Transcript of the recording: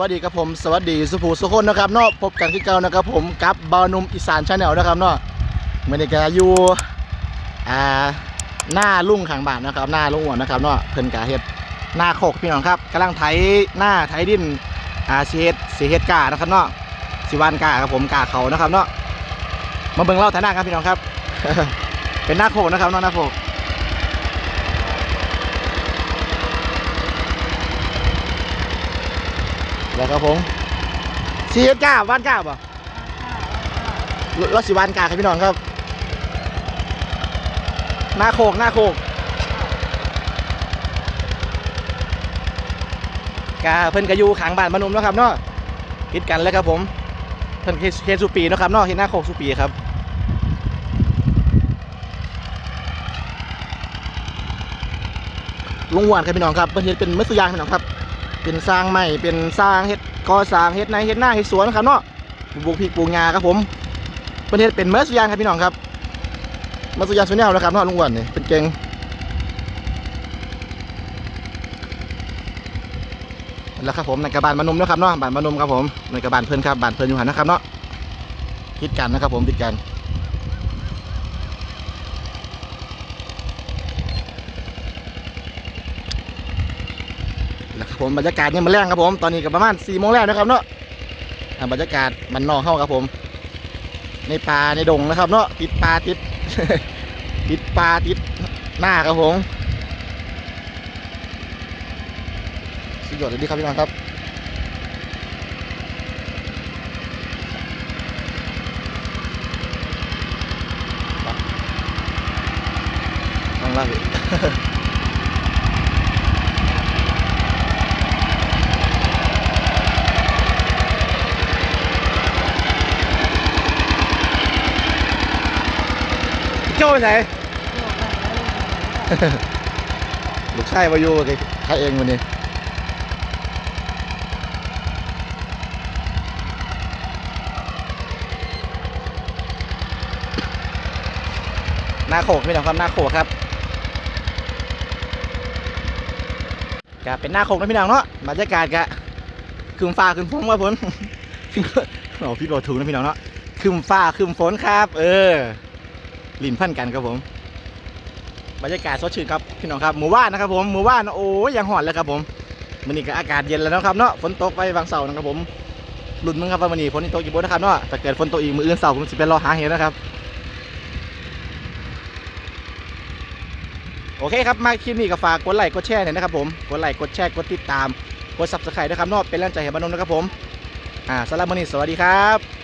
สวัสดีครับผมสวัสดีสุภูสุคนนะครับเนาะพบกันที่เก่านะครับผมกับบานุมอีสานชาแนลนะครับเนาะเมื่อนี้ก็อยู่อ่าหน้าลุงขางบ้านนะครับ หน้าลุงอ้วนนะครับเนาะเพิ่นกาเฮ็ดหน้าโคกพี่น้องครับกำลังไถหน้าไถดินอ่าเฮ็ดสิเฮ็ดกานะครับเนาะสิวานกาครับผมกาเขานะครับเนาะมาเบิ่งเล่าไถหน้าครับพี่น้องครับ เป็นหน้าโคกนะครับเนาะหน้าโคก แล้วครับผมสีเฮ็ดก้าวานก้าป่ะรถสีวานกาครับพี่น้องครับ หน้าโคกหน้าโคกกาเพิ่นกอยู่ขางบ้านมานมเนะครับเนาะติดกันเลยครับผมเพิ่นเคสุปีนะครับเนาะเห็นหน้าโคกสุปีครับลุงหวานครับพี่น้องครับเพิ่นเฮ็ดเป็นมัสยางพี่น้องครับ เป็นสร้างใหม่เป็นสร้างเฮ็ดก่อสร้างเฮ็ดในเฮ็ดหน้าเฮ็ดสวนครับเนาะปลูกพริกปลูกงาครับผมประเทศเป็นเมอร์สุยางครับพี่น้องครับเมอร์สุยางสุแนวนะครับเนาะลุงอ้วนนี่เป็นเก่งแล้วครับผมในกระบานมานมนะครับเนาะบานมานมครับผมในกระบานเพิ่อนครับบานเพิ่อนอยู่หันนะครับเนาะติดกันนะครับผมติดกันแล้วครับ ผมบรรยากาศนี่มันแรงครับผมตอนนี้ก็ประมาณ4โมงแล้วนะครับเนาะอ่าบรรยากาศมันนอกเข้าครับผม ในป่าในดงนะครับ เนาะติดป่าติด ติดป่าติดหน้าครับผมสุดยอดเลยดีครับพี่น้องครับต้องลาก โจ้ไปไหน ลูกชายมายู่กับใครเองวันนี้หน้าโขกพี่น้องครับหน้าโขกครับก็เป็นหน้าโขกนะพี่น้องเนาะบรรยากาศกะคืมฟ้าคืมฝนว่าฝนโอ้พี่บอกถูกนะพี่น้องเนาะคืมฟ้าคืมฝนครับ เออ ลินพันกันครับผม บรรยากาศสดชื่นครับพี่น้องครับหมู่บ้านนะครับผมหมู่บ้านโอ้ยยังหอนเลยครับผมมันนี่ก็อากาศเย็นแล้วนะครับเนาะฝนตกไปบางเสาร์นะครับผมลุ้นมึงครับว่ามันนี่ฝนตกกี่บนนะครับเนาะแต่เกิดฝนตกอีกมืออื่นเสาร์ผมจะไปรอหาเห็ดนะครับโอเคครับมาคลิปนี้ก็ฝากกดไลค์กดแชร์หน่อยนะครับผมกดไลค์กดแชร์กดติดตามกดซับสไครต์นะครับเนาะเป็นแรงใจให้บ้านนมนะครับผมอ่าสำหรับวันนี้สวัสดีครับ